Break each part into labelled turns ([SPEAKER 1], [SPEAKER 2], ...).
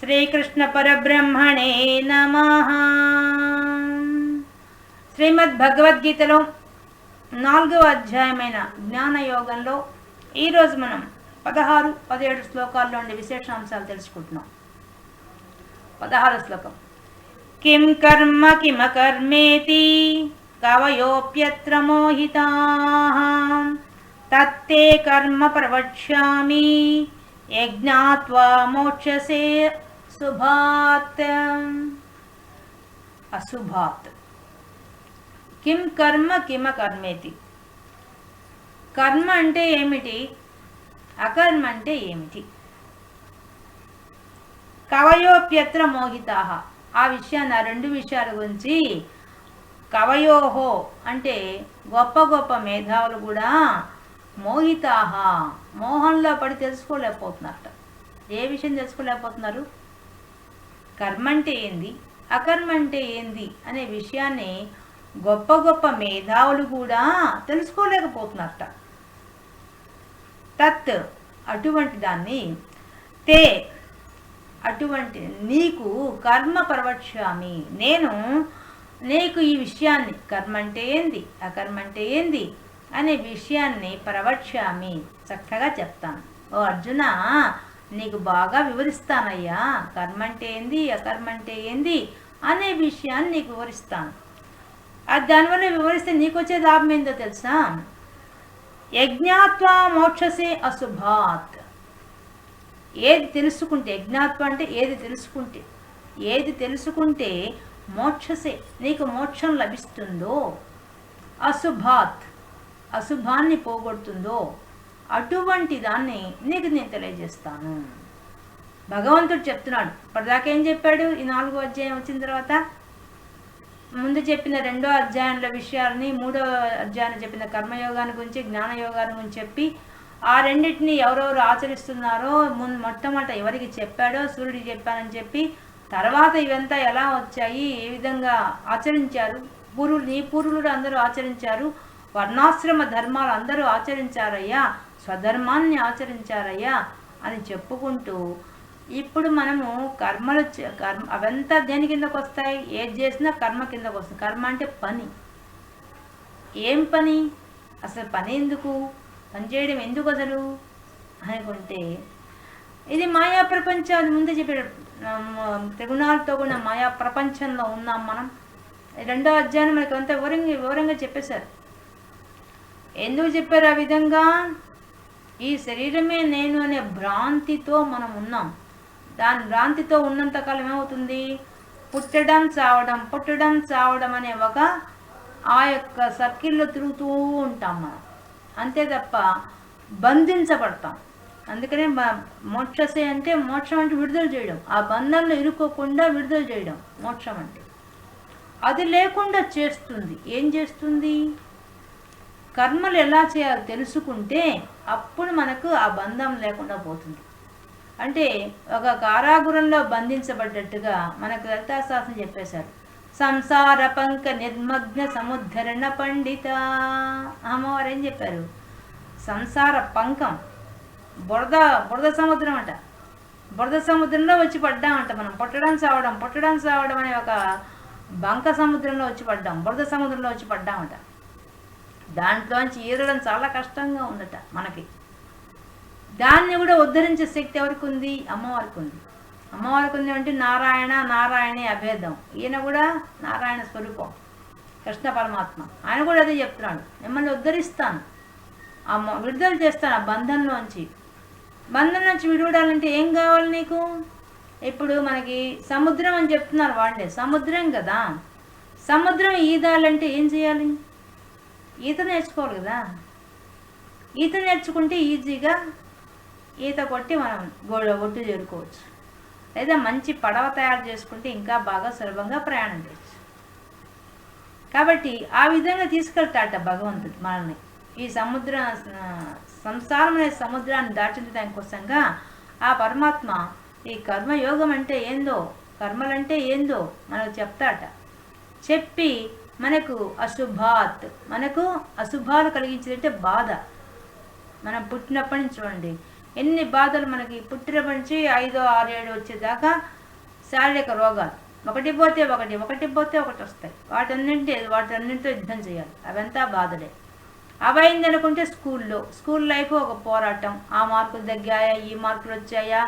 [SPEAKER 1] శ్రీకృష్ణ పరబ్రహ్మణే నమ. శ్రీమద్ భగవద్గీతలో నాలుగవ అధ్యాయమైన జ్ఞానయోగంలో ఈరోజు మనం పదహారు పదిహేడు శ్లోకాల్లో ఉండే విశేషాంశాలు తెలుసుకుంటున్నాం. పదహారు శ్లోకం. కిం కర్మ కిమకర్మేతి కవయోప్యత్ర మోహితా తత్తే కర్మ ప్రవక్ష్యామి యజ్ఞాత్వా మోక్షసే శుభాత్ అశుభాత్. కిం కర్మ కిమ కర్మేతి. కర్మ అంటే ఏమిటి? అకర్మ అంటే ఏమిటి? కవయోప్యత్ర మోహితా ఆ విషయాన్ని ఆ రెండు విషయాల గురించి కవయోహో అంటే గొప్ప గొప్ప మేధావులు కూడా మోహితాహ. మోహంలో పడి తెలుసుకోలేకపోతున్నారట. ఏ విషయం తెలుసుకోలేకపోతున్నారు? కర్మంటే ఏంది? అకర్మ అంటే ఏంది? అనే విషయాన్ని గొప్ప గొప్ప మేధావులు కూడా తెలుసుకోలేకపోతున్నారట. తత్ అటువంటి దాన్ని తే అటువంటి నీకు కర్మ పరవక్షామి నేను నీకు ఈ విషయాన్ని కర్మ అంటే ఏంది? అకర్మ అంటే ఏంది? అనే విషయాన్ని పరవక్షామి చక్కగా చెప్తాను. ఓ అర్జున నీకు బాగా వివరిస్తానయ్యా. కర్మ అంటే ఏంది? అకర్మ అంటే ఏంది? అనే విషయాన్ని నీకు వివరిస్తాను. అది దానివల్ల వివరిస్తే నీకు వచ్చే లాభం ఏందో తెలుసా? యజ్ఞాత్వా మోక్షసే అశుభాత్. ఏది తెలుసుకుంటే యజ్ఞాత్వ అంటే ఏది తెలుసుకుంటే ఏది తెలుసుకుంటే మోక్షసే నీకు మోక్షం లభిస్తుందో అశుభాత్ అశుభాన్ని పోగొడుతుందో అటువంటి దాన్ని నీకు నేను తెలియజేస్తాను. భగవంతుడు చెప్తున్నాడు. ఇప్పటిదాకా ఏం చెప్పాడు? ఈ నాలుగో అధ్యాయం వచ్చిన తర్వాత ముందు చెప్పిన రెండో అధ్యాయంలో విషయాలని మూడో అధ్యాయంలో చెప్పిన కర్మయోగాన్ని గురించి జ్ఞానయోగాన్ని గురించి చెప్పి ఆ రెండింటిని ఎవరెవరు ఆచరిస్తున్నారో ముందు మొట్టమొదట ఎవరికి చెప్పాడో సూర్యుడికి చెప్పానని చెప్పి తర్వాత ఇవంతా ఎలా వచ్చాయి? ఏ విధంగా ఆచరించారు? పూర్వులు నీ పూర్వులు అందరూ ఆచరించారు. వర్ణాశ్రమ ధర్మాలు అందరూ ఆచరించారయ్యా. స్వధర్మాన్ని ఆచరించారయ్యా అని చెప్పుకుంటూ ఇప్పుడు మనము కర్మలు చే- కర్మ అవంతా దేని కిందకు వస్తాయి? ఏది చేసినా కర్మ కిందకు వస్తుంది. కర్మ అంటే పని. ఏం పని? అసలు పని ఎందుకు? పని చేయడం ఎందుకు అసలు? అనుకుంటే ఇది మాయా ప్రపంచం అది ముందే చెప్పాడు త్రిగుణాలతో కూడిన మాయా ప్రపంచంలో ఉన్నాం మనం. రెండో అధ్యాయం మనకి అంత వివరంగా వివరంగా చెప్పేశారు. ఎందుకు చెప్పారు ఆ విధంగా? ఈ శరీరమే నేను అనే భ్రాంతితో మనం ఉన్నాం. దాని భ్రాంతితో ఉన్నంతకాలం ఏమవుతుంది? పుట్టడం చావడం పుట్టడం చావడం అనే ఒక ఆ యొక్క సర్కిల్లో తిరుగుతూ ఉంటాం మనం. అంతే తప్ప బంధించబడతాం. అందుకనే మోక్షసే అంటే మోక్షం అంటే విడుదల చేయడం. ఆ బంధంలో ఇరుక్కోకుండా విడుదల చేయడం మోక్షం అంటే. అది లేకుండా చేస్తుంది. ఏం చేస్తుంది? కర్మలు ఎలా చేయాలో తెలుసుకుంటే అప్పుడు మనకు ఆ బంధం లేకుండా పోతుంది. అంటే ఒక కారాగురంలో బంధించబడ్డట్టుగా మనకు లలితాశాస్త్రం చెప్పేశారు. సంసార పంక నిర్మగ్న సముద్ధరణ పండిత అమ్మవారు ఏం చెప్పారు? సంసార పంకం బురద బురద సముద్రం అంట. బురద సముద్రంలో వచ్చి పడ్డామంట మనం. పుట్టడం సావడం పుట్టడం సావడం అనే ఒక బంక సముద్రంలో వచ్చి పడ్డాం. బురద సముద్రంలో వచ్చి పడ్డామంట. దాంట్లోంచి ఈరడం చాలా కష్టంగా ఉందట మనకి. దాన్ని కూడా ఉద్ధరించే శక్తి ఎవరికి ఉంది అమ్మవారికి ఉంది అమ్మవారికి ఉంది అంటే నారాయణ నారాయణే అభేదం. ఈయన కూడా నారాయణ స్వరూపం కృష్ణ పరమాత్మ. ఆయన కూడా అదే చెప్తున్నాడు. మిమ్మల్ని ఉద్ధరిస్తాను. అమ్మ విడుదల చేస్తాను ఆ బంధంలోంచి. బంధం నుంచి విడుదలంటే ఏం కావాలి నీకు? ఇప్పుడు మనకి సముద్రం అని చెప్తున్నారు వాళ్ళే. సముద్రం కదా. సముద్రం ఈదాలంటే ఏం చేయాలి? ఈత నేర్చుకోవాలి కదా. ఈత నేర్చుకుంటే ఈజీగా ఈత కొట్టి మనం గోడ ఒట్టు చేరుకోవచ్చు. లేదా మంచి పడవ తయారు చేసుకుంటే ఇంకా బాగా సులభంగా ప్రయాణం చేయొచ్చు. కాబట్టి ఆ విధంగా తీసుకెళ్తాడట భగవంతుడు మనల్ని. ఈ సముద్ర సంసారం అనే సముద్రాన్ని దాటించడానికి కోసంగా ఆ పరమాత్మ ఈ కర్మయోగం అంటే ఏందో కర్మలంటే ఏందో మనకు చెప్తాట. చెప్పి మనకు అశుభాత్ మనకు అశుభాలు కలిగించేదంటే బాధ. మనం పుట్టినప్పటి నుంచి చూడండి ఎన్ని బాధలు మనకి పుట్టినప్పటి నుంచి ఐదో ఆరు ఏడు వచ్చేదాకా శారీరక రోగాలు. ఒకటి పోతే ఒకటి ఒకటి పోతే ఒకటి వస్తాయి. వాటన్నింటి వాటన్నింటితో యుద్ధం చేయాలి. అవంతా బాధలే. అవైంది అనుకుంటే స్కూల్లో స్కూల్ లైఫ్ ఒక పోరాటం. ఆ మార్కులు తగ్గాయా ఈ మార్కులు వచ్చాయా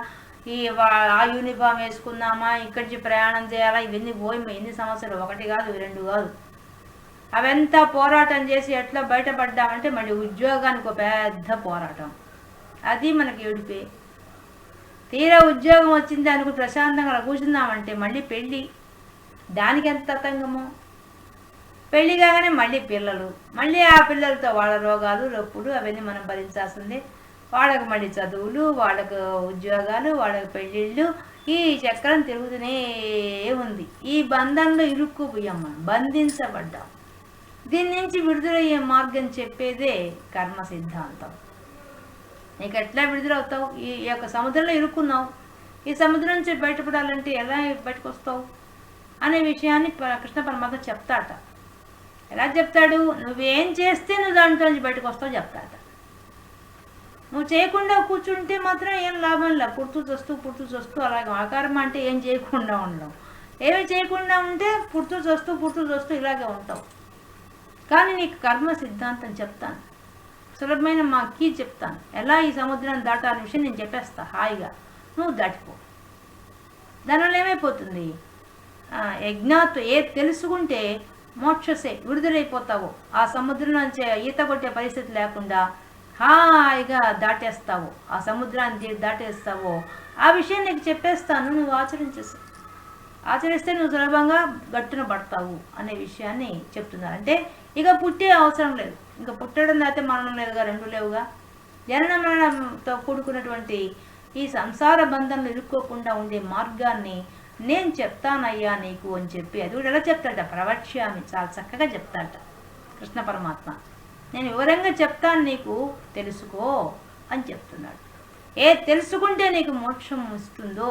[SPEAKER 1] ఈ ఆ యూనిఫామ్ వేసుకుందామా ఇక్కడి నుంచి ప్రయాణం చేయాలా ఇవన్నీ పోయి ఎన్ని సమస్యలు? ఒకటి కాదు రెండు కాదు. అవంతా పోరాటం చేసి ఎట్లా బయటపడ్డామంటే మళ్ళీ ఉద్యోగానికి ఒక పెద్ద పోరాటం. అది మనకి ఏడిపే. తీరా ఉద్యోగం వచ్చింది అనుకుని ప్రశాంతంగా కూర్చున్నామంటే కూర్చుందామంటే మళ్ళీ పెళ్ళి. దానికి ఎంత తతంగమో? పెళ్ళి కాగానే మళ్ళీ పిల్లలు. మళ్ళీ ఆ పిల్లలతో వాళ్ళ రోగాలు రొప్పులు అవన్నీ మనం భరించాల్సిందే. వాళ్ళకి మళ్ళీ చదువులు వాళ్ళకు ఉద్యోగాలు వాళ్ళకి పెళ్ళిళ్ళు. ఈ చక్రం తిరుగుతూనే ఉంది. ఈ బంధంలో ఇరుక్కుపోయాం మనం. బంధించబడ్డాం. దీని నుంచి విడుదలయ్యే మార్గం చెప్పేదే కర్మ సిద్ధాంతం. నీకు ఎట్లా విడుదలవుతావు? ఈ యొక్క సముద్రంలో ఇరుక్కున్నావు. ఈ సముద్రం నుంచి బయటపడాలంటే ఎలా బయటకు వస్తావు అనే విషయాన్ని ప- కృష్ణ పరమాత్మ చెప్తాట. ఎలా చెప్తాడు? నువ్వేం చేస్తే నువ్వు దాంట్లో నుంచి బయటకు వస్తావు చెప్తాట. నువ్వు చేయకుండా కూర్చుంటే మాత్రం ఏం లాభం లేదు. పుడుతూ చస్తూ పుడుతూ చస్తూ అలాగే ఆకారం అంటే ఏం చేయకుండా ఉండవు. ఏమి చేయకుండా ఉంటే పుడుతూ చస్తూ పుడుతూ చస్తూ ఇలాగే ఉంటావు. కానీ నీకు కర్మ సిద్ధాంతం చెప్తాను. సులభమైన మా కీ చెప్తాను. ఎలా ఈ సముద్రాన్ని దాటాలనే విషయం నేను చెప్పేస్తా. హాయిగా. నువ్వు దాటిపో. దానివల్ల ఏమైపోతుంది ఆ, యజ్ఞాత్ ఏ తెలుసుకుంటే మోక్షసే విడుదలైపోతావు. ఆ సముద్రం ఈత కొట్టే పరిస్థితి లేకుండా హాయిగా దాటేస్తావు. ఆ సముద్రాన్ని దాటేస్తావో. ఆ విషయం నీకు చెప్పేస్తాను. నువ్వు ఆచరించేసి. ఆచరిస్తే నువ్వు సులభంగా గట్టున పడతావు అనే విషయాన్ని చెప్తున్నారు. అంటే ఇక పుట్టే అవసరం లేదు. ఇంకా పుట్టడం అయితే మరణం లేదుగా రెండు లేవుగా. జనన మరణంతో కూడుకున్నటువంటి ఈ సంసార బంధంలో ఇరుక్కోకుండా ఉండే మార్గాన్ని నేను చెప్తానయ్యా నీకు అని చెప్పి అది కూడా ఎలా చెప్తాడట? ప్రవక్ష్యామి చాలా చక్కగా చెప్తాడట. కృష్ణ పరమాత్మ నేను వివరంగా చెప్తాను నీకు తెలుసుకో అని చెప్తున్నాడు. ఏ తెలుసుకుంటే నీకు మోక్షం ఇస్తుందో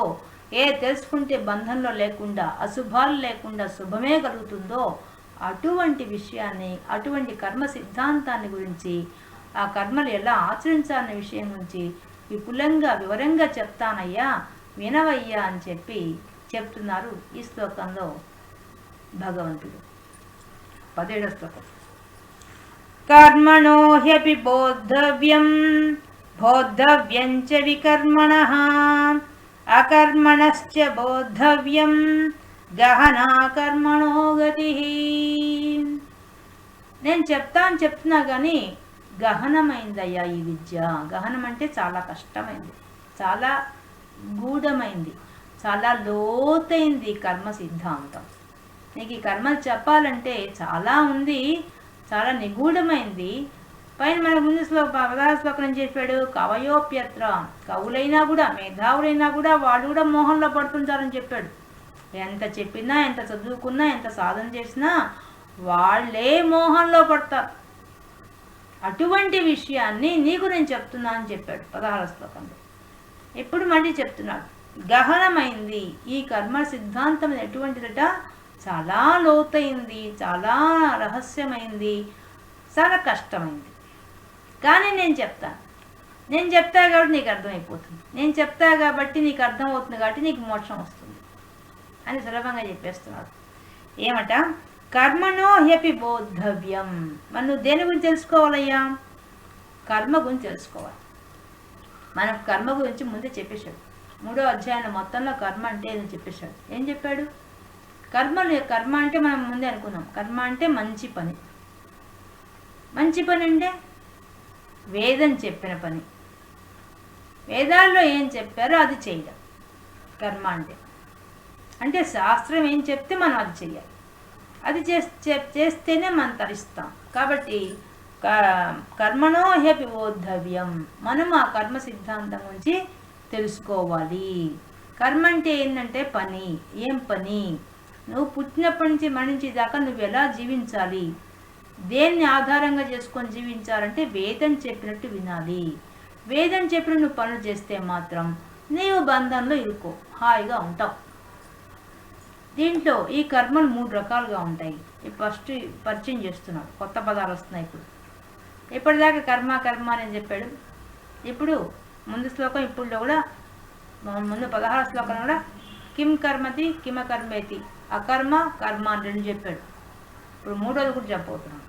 [SPEAKER 1] ఏ తెలుసుకుంటే బంధంలో లేకుండా అశుభాలు లేకుండా శుభమే కలుగుతుందో అటువంటి విషయాన్ని అటువంటి కర్మ సిద్ధాంతాన్ని గురించి ఆ కర్మలు ఎలా ఆచరించాలనే విషయం గురించి విపులంగా వివరంగా చెప్తానయ్యా వినవయ్యా అని చెప్పి చెప్తున్నారు ఈ శ్లోకంలో భగవంతుడు. పదేడో శ్లోకం. కర్మణో హ్యపి బోద్ధవ్యం బోద్ధవ్యం చ వికర్మణ అకర్మణశ్చ బోద్ధవ్యం గహనా కర్మణో గతి నేను చెప్తాను చెప్తున్నా కానీ గహనమైందయ్యా ఈ విద్య. గహనం అంటే చాలా కష్టమైంది. చాలా గూఢమైంది. చాలా లోతైంది కర్మ సిద్ధాంతం. నీకు ఈ కర్మలు చెప్పాలంటే చాలా ఉంది చాలా నిగూఢమైంది. పైన మనకు ముందు శ్లోక పదహార శ్లోకం ఏం చెప్పాడు? కవయోప్యత్ర. కవులైనా కూడా మేధావులైనా కూడా వాళ్ళు కూడా మోహంలో పడుతుంటారని చెప్పాడు. ఎంత చెప్పినా ఎంత చదువుకున్నా ఎంత సాధన చేసినా వాళ్ళే మోహంలో పడతారు. అటువంటి విషయాన్ని నీకు నేను చెప్తున్నా అని చెప్పాడు పదహార శ్లోకంలో. ఇప్పుడు మళ్ళీ చెప్తున్నాడు గహనమైంది ఈ కర్మ సిద్ధాంతం ఎటువంటిదట? చాలా లోతైంది చాలా రహస్యమైంది చాలా కష్టమైంది. కానీ నేను చెప్తాను నేను చెప్తా కాబట్టి నీకు అర్థమైపోతుంది. నేను చెప్తా కాబట్టి నీకు అర్థమవుతుంది కాబట్టి నీకు మోక్షం వస్తుంది. అని సులభంగా చెప్పేస్తున్నాడు ఏమట? కర్మనో హ్యపి బోద్ధవ్యం. మనం నువ్వు దేని గురించి తెలుసుకోవాలయ్యా? కర్మ గురించి తెలుసుకోవాలి. మనకు కర్మ గురించి ముందే చెప్పేశాడు. మూడో అధ్యాయం మొత్తంలో కర్మ అంటే ఏదో చెప్పేశాడు. ఏం చెప్పాడు? కర్మలు కర్మ అంటే మనం ముందే అనుకున్నాం. కర్మ అంటే మంచి పని. మంచి పని అంటే? వేదం చెప్పిన పని. వేదాల్లో ఏం చెప్పారో అది చేయడం కర్మ అంటే. అంటే శాస్త్రం ఏం చెప్తే మనం అది చెయ్యాలి. అది చేస్- చేస్తేనే మనం తరిస్తాం. కాబట్టి క- కర్మణో హ్యపి బోద్ధవ్యం మనం ఆ కర్మ సిద్ధాంతం గురించి తెలుసుకోవాలి. కర్మ అంటే ఏంటంటే పని. ఏం పని? నువ్వు పుట్టినప్పటి నుంచి మరణించే దాకా నువ్వు ఎలా జీవించాలి? దేన్ని ఆధారంగా చేసుకొని జీవించాలంటే వేదం చెప్పినట్టు వినాలి. వేదం చెప్పిన నువ్వు పనులు చేస్తే మాత్రం నీవు బంధంలో ఇరుకో. హాయిగా ఉంటావు. దీంట్లో ఈ కర్మలు మూడు రకాలుగా ఉంటాయి. ఫస్ట్ పరిచయం చేస్తున్నాడు. కొత్త పదాలు వస్తున్నాయి ఇప్పుడు. ఇప్పటిదాకా కర్మ కర్మ అని చెప్పాడు. ఇప్పుడు ముందు శ్లోకం ఇప్పుడు కూడా ముందు పదహారు శ్లోకం కూడా కిమ్ కర్మతి కిమ కర్మేతి. అకర్మ కర్మ అని రెండు చెప్పాడు. ఇప్పుడు మూడోది కూడా చెప్పబోతున్నాం.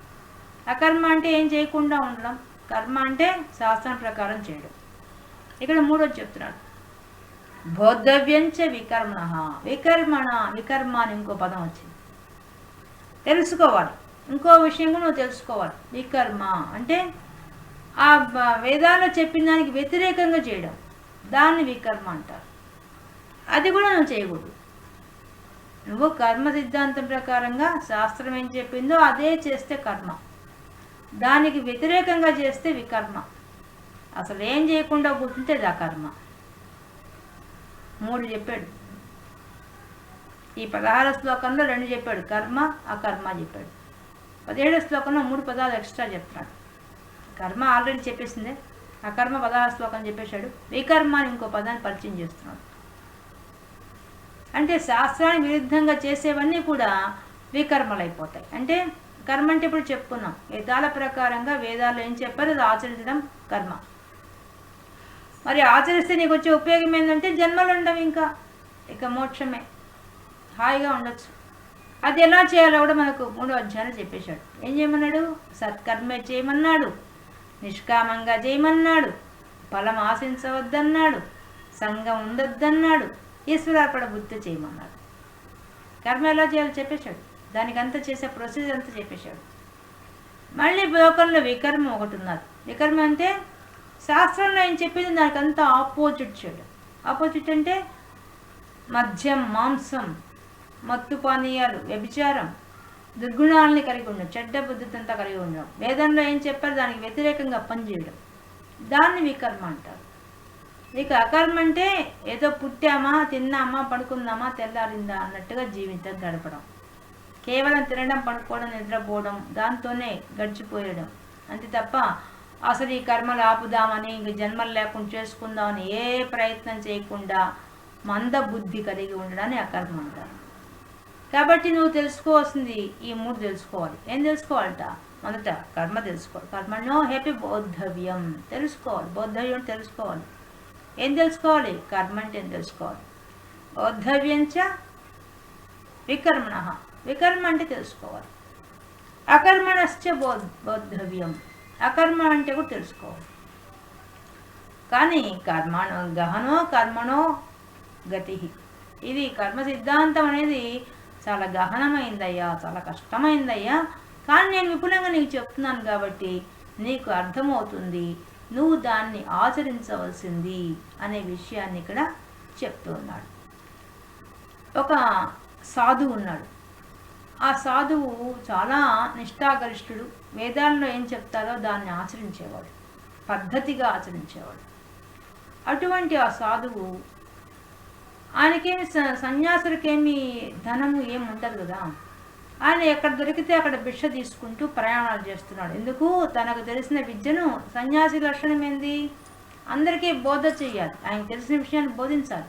[SPEAKER 1] అకర్మ అంటే ఏం చేయకుండా ఉండడం. కర్మ అంటే శాస్త్రం ప్రకారం చేయడం. ఇక్కడ మూడోది చెప్తున్నాడు. బోద్ధవ్యంచ వికర్మణ. వికర్మణ వికర్మ అని ఇంకో పదం వచ్చింది. తెలుసుకోవాలి. ఇంకో విషయం కూడా నువ్వు తెలుసుకోవాలి. వికర్మ అంటే ఆ వేదాల్లో చెప్పిన దానికి వ్యతిరేకంగా చేయడం. దాన్ని వికర్మ అంటారు. అది కూడా నువ్వు చేయకూడదు. నువ్వు కర్మ సిద్ధాంతం ప్రకారంగా శాస్త్రం ఏం చెప్పిందో అదే చేస్తే కర్మ. దానికి వ్యతిరేకంగా చేస్తే వికర్మ. అసలు ఏం చేయకుండా కూర్చుంటే అది కర్మ మూడు చెప్పాడు. ఈ పదహారు శ్లోకంలో రెండు చెప్పాడు. కర్మ అకర్మ చెప్పాడు. పదిహేడో శ్లోకంలో మూడు పదాలు ఎక్స్ట్రా చెప్తున్నాడు. కర్మ ఆల్రెడీ చెప్పేసిందే. అకర్మ పదహారు శ్లోకం చెప్పేశాడు. వికర్మ అని ఇంకో పదాన్ని పరిచయం చేస్తున్నాడు. అంటే శాస్త్రానికి విరుద్ధంగా చేసేవన్నీ కూడా వికర్మలు అయిపోతాయి అంటే కర్మ అంటే ఇప్పుడు చెప్పుకున్నాం. వేదాల ప్రకారంగా వేదాలు ఏం చెప్పారు? అది ఆచరించడం కర్మ. మరి ఆచరిస్తే నీకు వచ్చే ఉపయోగం ఏంటంటే జన్మలు ఉండవు ఇంకా. ఇక మోక్షమే. హాయిగా ఉండొచ్చు. అది ఎలా చేయాలో కూడా మనకు మూడో అధ్యాయంలో చెప్పేశాడు. ఏం చేయమన్నాడు? సత్కర్మే చేయమన్నాడు. నిష్కామంగా చేయమన్నాడు. ఫలం ఆశించవద్దన్నాడు. సంఘం ఉండొద్దన్నాడు. ఈశ్వరార్పణ బుద్ధి చేయమన్నాడు. కర్మ ఎలా చేయాలో చెప్పేశాడు. దానికంతా చేసే ప్రొసీజర్ అంతా చెప్పేశాడు. మళ్ళీ లోకంలో వికర్మ ఒకటి ఉన్నారు వికర్మ అంటే శాస్త్రంలో ఆయన చెప్పింది దానికంతా ఆపోజిట్ చేయడం ఆపోజిట్ అంటే మద్యం మాంసం మత్తు పానీయాలు వ్యభిచారం దుర్గుణాలని కలిగి ఉండడం చెడ్డ బుద్ధితంతా కలిగి ఉండడం. వేదంలో ఏం చెప్పారు? దానికి వ్యతిరేకంగా పనిచేయడం దాన్ని వికర్మ అంటారు. ఇక అకర్మ అంటే ఏదో పుట్టామా తిన్నామా పడుకుందామా తెల్లారిందా అన్నట్టుగా జీవితం గడపడం. కేవలం తినడం పడుకోవడం నిద్రపోవడం దాంతోనే గడిచిపోయడం. అంతే తప్ప అసలు ఈ కర్మలు ఆపుదామని ఇంక జన్మలు లేకుండా చేసుకుందామని ఏ ప్రయత్నం చేయకుండా మంద బుద్ధి కలిగి ఉండడాన్ని అకర్మ అంటారు. కాబట్టి నువ్వు తెలుసుకోవాల్సింది ఈ మూడు తెలుసుకోవాలి. ఏం తెలుసుకోవాలట? మొదట కర్మ తెలుసుకోవాలి. కర్మనో హ్యాపీ బౌద్ధవ్యం తెలుసుకోవాలి. బౌద్ధవ్యం తెలుసుకోవాలి. ఏం తెలుసుకోవాలి? కర్మ అంటే ఏం తెలుసుకోవాలి? బౌద్ధవ్యంచ వికర్మణ. వికర్మ అంటే తెలుసుకోవాలి. అకర్మణశ్చ బో బౌద్ధవ్యం. అకర్మ అంటే కూడా తెలుసుకోవాలి. కానీ కర్మ గహనో కర్మణో గతి. ఇది కర్మ సిద్ధాంతం అనేది చాలా గహనమైందయ్యా చాలా కష్టమైందయ్యా. కానీ నేను విపులంగా నీకు చెప్తున్నాను కాబట్టి నీకు అర్థమవుతుంది. నువ్వు దాన్ని ఆచరించవలసింది అనే విషయాన్ని ఇక్కడ చెప్తూ ఉన్నాడు. ఒక సాధువు ఉన్నాడు. ఆ సాధువు చాలా నిష్ఠాగరిష్ఠుడు. వేదాల్లో ఏం చెప్తారో దాన్ని ఆచరించేవాడు. పద్ధతిగా ఆచరించేవాడు. అటువంటి ఆ సాధువు ఆయనకేమి స- సన్యాసులకేమి ధనము ఏమి ఉండదు కదా. ఆయన ఎక్కడ దొరికితే అక్కడ భిక్ష తీసుకుంటూ ప్రయాణాలు చేస్తున్నాడు. ఎందుకు? తనకు తెలిసిన విద్యను సన్యాసి లక్షణం ఏంది? అందరికీ బోధ చేయాలి ఆయన తెలిసిన విషయాన్ని బోధించాలి.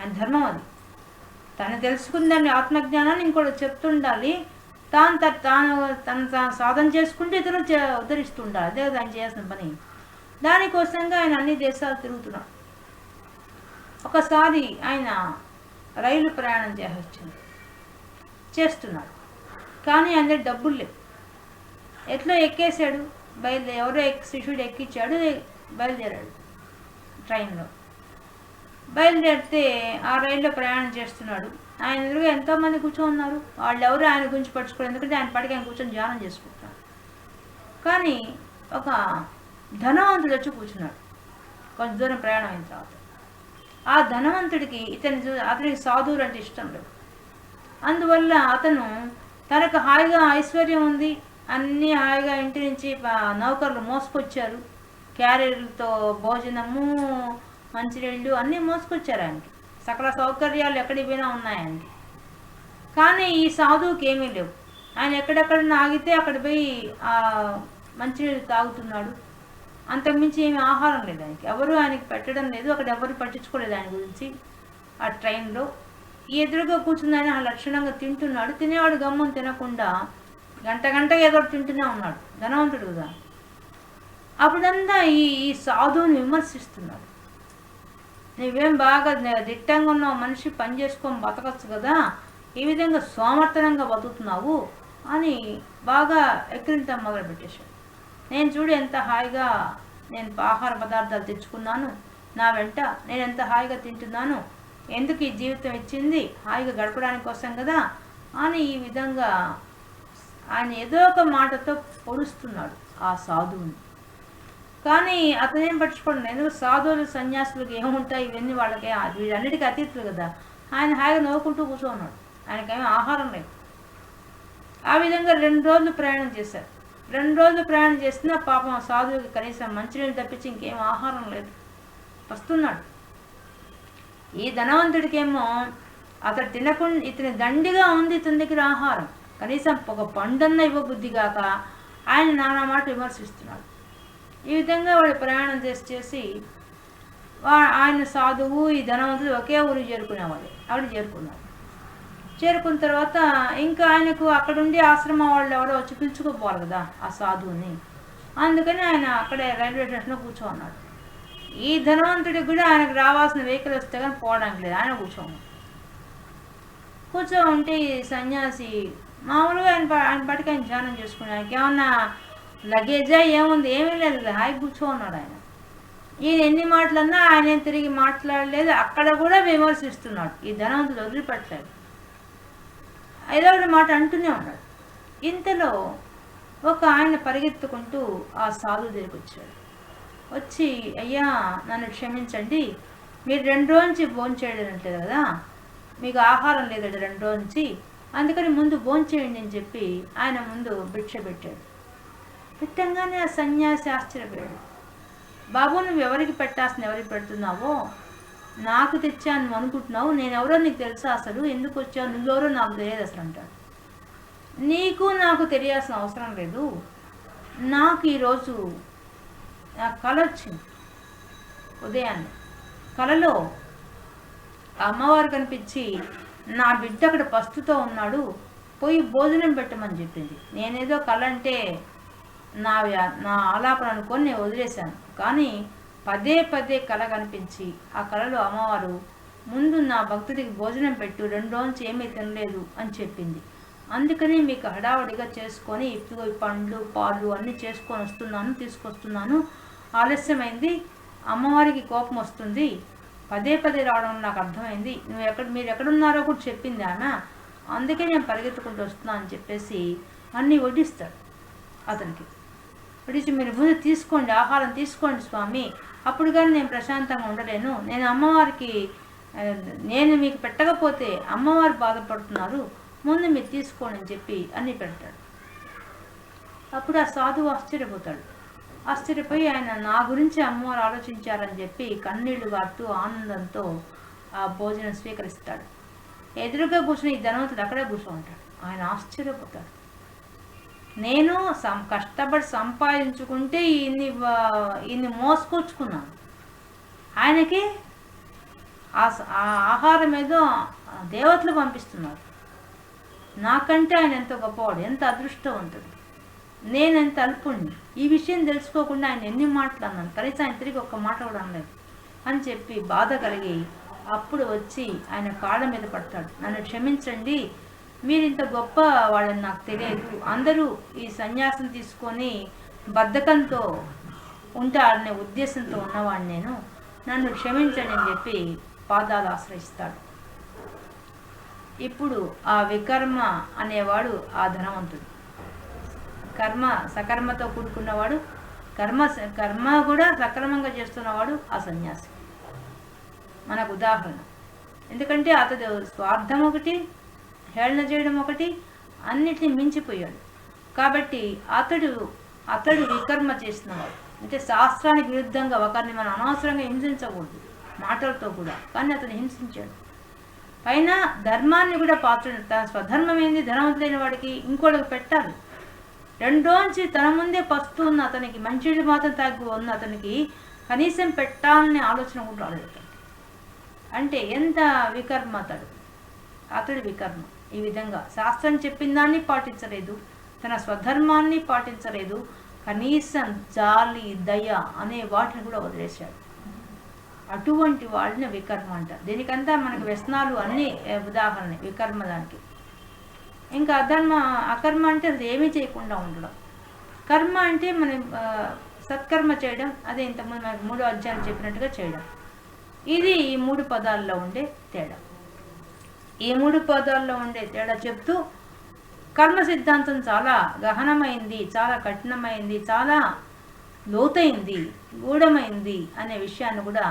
[SPEAKER 1] ఆయన ధర్మం అది. తను తెలుసుకుందని ఆత్మజ్ఞానాన్ని ఇంకోటి చెప్తుండాలి. తాను త- తాను తను తాను సాధన చేసుకుంటే ఇతరులు చే- అదే ఆయన చేయాల్సిన పని. దానికోసంగా ఆయన అన్ని దేశాలు తిరుగుతున్నాడు. ఒకసారి ఆయన రైలు ప్రయాణం చేసి చేస్తున్నాడు. కానీ ఆయన డబ్బులు లేవు. ఎట్లా ఎక్కేసాడు బయలుదే ఎవరో ఎక్ శిష్యుడు ఎక్కించాడు బయలుదేరాడు. ట్రైన్లో. బయలుదేరితే ఆ రైల్లో ప్రయాణం చేస్తున్నాడు. ఆయన ఎదురుగా ఎంతోమంది కూర్చొని ఉన్నారు వాళ్ళు ఎవరు ఆయన గురించి పట్టుకోలేదు ఎందుకంటే ఆయన పడికి ఆయన కూర్చొని ధ్యానం చేసుకుంటారు. కానీ ఒక ధనవంతుడు వచ్చి కూర్చున్నాడు. కొంచెం దూరం ప్రయాణం అయిన తర్వాత. ఆ ధనవంతుడికి ఇతని అతనికి సాధువులు అంటే ఇష్టం లేదు. అందువల్ల అతను తనకు హాయిగా ఐశ్వర్యం ఉంది. అన్నీ హాయిగా ఇంటి నుంచి నౌకర్లు మోసుకొచ్చారు. క్యారియర్లతో భోజనము మంచినీళ్ళు అన్నీ మోసుకొచ్చారు ఆయనకి సకల సౌకర్యాలు ఎక్కడికి పోయినా ఉన్నాయి ఆయనకి కానీ ఈ సాధువుకి ఏమీ లేవు. ఆయన ఎక్కడెక్కడ ఆగితే అక్కడ పోయి మంచినీళ్ళు తాగుతున్నాడు. అంతకుమించి ఏమి ఆహారం లేదు ఆయనకి. ఎవరు ఆయనకి పెట్టడం లేదు. అక్కడ ఎవరు పట్టించుకోలేదు ఆయన గురించి. ఆ ట్రైన్లో ఈ ఎదురుగా కూర్చున్న ఆయన ఆ లక్షణంగా తింటున్నాడు. తినేవాడు గమ్మం తినకుండా గంట గంట ఏదో తింటూనే ఉన్నాడు. ధనవంతుడు కదా. అప్పుడంతా ఈ ఈ సాధువుని విమర్శిస్తున్నాడు. నువ్వేం బాగా దిట్టంగా ఉన్నావు మనిషి పని చేసుకొని బతకచ్చు కదా. ఈ విధంగా సోమర్థనంగా బతుకుతున్నావు అని బాగా ఎక్కిరించడం మొదలు పెట్టేశాడు నేను చూడు ఎంత హాయిగా నేను ఆహార పదార్థాలు తెచ్చుకున్నాను. నా వెంట నేను ఎంత హాయిగా తింటున్నాను. ఎందుకు ఈ జీవితం ఇచ్చింది? హాయిగా గడపడానికి కోసం కదా అని ఈ విధంగా ఆయన ఏదో ఒక మాటతో పొడుస్తున్నాడు ఆ సాధువుని. కానీ అతనేం పట్టించుకోండి. ఎందుకు? సాధువులు సన్యాసులకు ఏముంటాయి? ఇవన్నీ వాళ్ళకి వీళ్ళన్నిటికీ అతీతులు కదా. ఆయన హాయిగా నవ్వుకుంటూ కూర్చోన్నాడు. ఆయనకేమీ ఆహారం లేదు. ఆ విధంగా రెండు రోజులు ప్రయాణం చేశారు. రెండు రోజులు ప్రయాణం చేసినా పాపం సాధువుకి కనీసం మంచినీళ్ళు తప్పించి ఇంకేం ఆహారం లేదు. వస్తున్నాడు. ఈ ధనవంతుడికేమో అతడు తినకుండా ఇతని దండిగా ఉంది ఇతని దగ్గర ఆహారం. కనీసం ఒక పండన్న ఇవ్వబుద్ధి కాక ఆయన నానా మాట విమర్శిస్తున్నాడు. ఈ విధంగా వాడు ప్రయాణం చేసి చేసి వా- ఆయన సాధువు ఈ ధనవంతుడు ఒకే ఊరికి చేరుకునేవాడు అక్కడ చేరుకున్నాడు చేరుకున్న తర్వాత ఇంకా ఆయనకు అక్కడుండి ఆశ్రమం వాళ్ళు ఎవరో వచ్చి పిలుచుకోపోవాలి కదా ఆ సాధువుని. అందుకని ఆయన అక్కడే రైల్వే స్టేషన్లో కూర్చోన్నాడు ఈ ధనవంతుడికి కూడా ఆయనకు రావాల్సిన వెహికల్ వస్తే కానీ పోవడానికి లేదు. ఆయన కూర్చోము. కూర్చో ఉంటే ఈ సన్యాసి మామూలుగా ఆయన ఆయన పట్టుకు ఆయన ధ్యానం చేసుకుని ఆయనకి ఏమన్నా లగేజా ఏముంది? ఏమీ లేదు హాయి కూర్చో ఉన్నాడు ఆయన. ఈయన ఎన్ని మాటలన్నా ఆయన తిరిగి మాట్లాడలేదు. అక్కడ కూడా విమర్శిస్తున్నాడు. ఈ ధనవంతుడు వదిలిపెట్టలేదు. ఏదో ఒక మాట అంటూనే ఉన్నాడు. ఇంతలో ఒక ఆయన పరిగెత్తుకుంటూ ఆ సాధు దగ్గరికి వచ్చాడు. వచ్చి అయ్యా నన్ను క్షమించండి. మీరు రెండు రోజు నుంచి భోజనం చేయడం కదా? మీకు ఆహారం లేదండి రెండు రోజు నుంచి. అందుకని ముందు భోజనం చేయండి అని చెప్పి ఆయన ముందు భిక్ష పెట్టాడు. పెట్టంగానే ఆ సన్యాసి ఆశ్చర్యపోయాడు బాబు నువ్వు ఎవరికి పెట్టాల్సిన ఎవరికి పెడుతున్నావో నాకు తెచ్చాను నువ్వు అనుకుంటున్నావు. నేను ఎవరో నీకు తెలుసా అసలు? ఎందుకు వచ్చావు? నువ్వెవరో నాకు తెలియదు అసలు అంటాడు. నీకు నాకు తెలియాల్సిన అవసరం లేదు. నాకు ఈరోజు నా కళ వచ్చింది. ఉదయాన్నే. కళలో అమ్మవారు కనిపించి నా బిడ్డ అక్కడ పస్తుతో ఉన్నాడు. పోయి భోజనం పెట్టమని చెప్పింది. నేనేదో కళ అంటే నా వ్యా- నా ఆలాపన అనుకొని నేను వదిలేశాను. కానీ పదే పదే కళ కనిపించి ఆ కళలో అమ్మవారు ముందు నా భక్తుడికి భోజనం పెట్టు రెండు రోజులు ఏమీ తినలేదు అని చెప్పింది. అందుకని మీకు హడావడిగా చేసుకొని ఇప్పుడు పండ్లు పాలు అన్నీ చేసుకొని వస్తున్నాను తీసుకొస్తున్నాను. ఆలస్యమైంది. అమ్మవారికి కోపం వస్తుంది. పదే పదే రావడం నాకు అర్థమైంది. నువ్వు ఎక్కడ మీరు ఎక్కడున్నారో కూడా చెప్పింది ఆమె. అందుకే నేను పరిగెత్తుకుంటూ వస్తున్నాను అని చెప్పేసి అన్నీ వడ్డిస్తాడు అతనికి. విడిచి మీరు ముందు తీసుకోండి ఆహారం తీసుకోండి స్వామి. అప్పుడు కానీ నేను ప్రశాంతంగా ఉండలేను. నేను అమ్మవారికి నేను మీకు పెట్టకపోతే అమ్మవారు బాధపడుతున్నారు. ముందు మీరు తీసుకోండి అని చెప్పి అన్నీ పెడతాడు. అప్పుడు ఆ సాధువు ఆశ్చర్యపోతాడు. ఆశ్చర్యపోయి ఆయన నా గురించి అమ్మవారు ఆలోచించారని చెప్పి కన్నీళ్ళు గారుతూ ఆనందంతో ఆ భోజనం స్వీకరిస్తాడు. ఎదురుగా కూర్చుని ఈ ధనవంతుడు అక్కడే కూర్చో ఉంటాడు ఆయన ఆశ్చర్యపోతాడు. నేను సం కష్టపడి సంపాదించుకుంటే ఇన్ని ఇన్ని మోసుకొచ్చుకున్నాను. ఆయనకి ఆ స- ఆహారం ఏదో దేవతలు పంపిస్తున్నారు. నాకంటే ఆయన ఎంత గొప్పవాడు ఎంత అదృష్టవంతుడు. నేను ఎంత అల్పుణ్ణి. ఈ విషయం తెలుసుకోకుండా ఆయన ఎన్ని మాటలు అన్నాను. కనీసం ఆయన తిరిగి ఒక్క మాట కూడా అనలేదు. అని చెప్పి బాధ కలిగి అప్పుడు వచ్చి ఆయన కాళ్ళ మీద పడతాడు. నన్ను క్షమించండి మీరు ఇంత గొప్ప వాళ్ళని నాకు తెలియదు. అందరూ ఈ సన్యాసం తీసుకొని బద్ధకంతో ఉంటారనే ఉద్దేశంతో ఉన్నవాడిని నేను. నన్ను క్షమించండి అని చెప్పి పాదాలు ఆశ్రయిస్తాడు. ఇప్పుడు ఆ వికర్మ అనేవాడు ఆ ధనవంతుడు. కర్మ సకర్మతో కూడుకున్నవాడు కర్మ కర్మ కూడా సక్రమంగా చేస్తున్నవాడు ఆ సన్యాసి. మనకు ఉదాహరణ. ఎందుకంటే అతడు స్వార్థం ఒకటి హేళన చేయడం ఒకటి అన్నిటినీ మించిపోయాడు. కాబట్టి అతడు అతడు వికర్మ చేసినవాడు అంటే శాస్త్రానికి విరుద్ధంగా ఒకరిని మనం అనవసరంగా హింసించకూడదు మాటలతో కూడా. కానీ అతను హింసించాడు. పైన ధర్మాన్ని కూడా పాత్ర తన స్వధర్మం ఏంది? ధనవంతులైన వాడికి ఇంకోటికి పెట్టాలి. రెండోంచి తన ముందే పస్తు ఉన్న అతనికి మంచిది మాత్రం తగ్గు ఉన్న అతనికి కనీసం పెట్టాలనే ఆలోచన కూడా రాలేదు అంటే ఎంత వికర్మ అతడు? అతడు వికర్మ. ఈ విధంగా. శాస్త్రం చెప్పిన దాన్ని పాటించలేదు. తన స్వధర్మాన్ని పాటించలేదు. కనీసం జాలి దయ అనే వాటిని కూడా వదిలేశాడు. అటువంటి వాళ్ళని వికర్మ అంటారు. దీనికంతా మనకి వ్యసనాలు అన్ని ఉదాహరణ వికర్మ దానికి. ఇంకా అధర్మ అకర్మ అంటే అది ఏమీ చేయకుండా ఉండడం. కర్మ అంటే మనం సత్కర్మ చేయడం. అదే ఇంతకుముందు మనకు మూడో అధ్యాయం చెప్పినట్టుగా చేయడం. ఇది ఈ మూడు పదాల్లో ఉండే తేడా. ఈ మూడు పదాల్లో ఉండే తేడా చెప్తూ కర్మ సిద్ధాంతం చాలా గహనమైంది చాలా కఠినమైంది చాలా లోతైంది గూఢమైంది అనే విషయాన్ని కూడా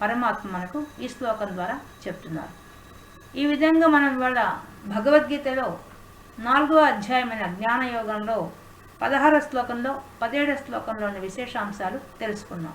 [SPEAKER 1] పరమాత్మ మనకు ఈ శ్లోకం ద్వారా చెప్తున్నారు. ఈ విధంగా మనం ఇవాళ భగవద్గీతలో నాలుగో అధ్యాయమైన జ్ఞానయోగంలో పదహార శ్లోకంలో పదిహేడో శ్లోకంలోని విశేషాంశాలు తెలుసుకున్నాం.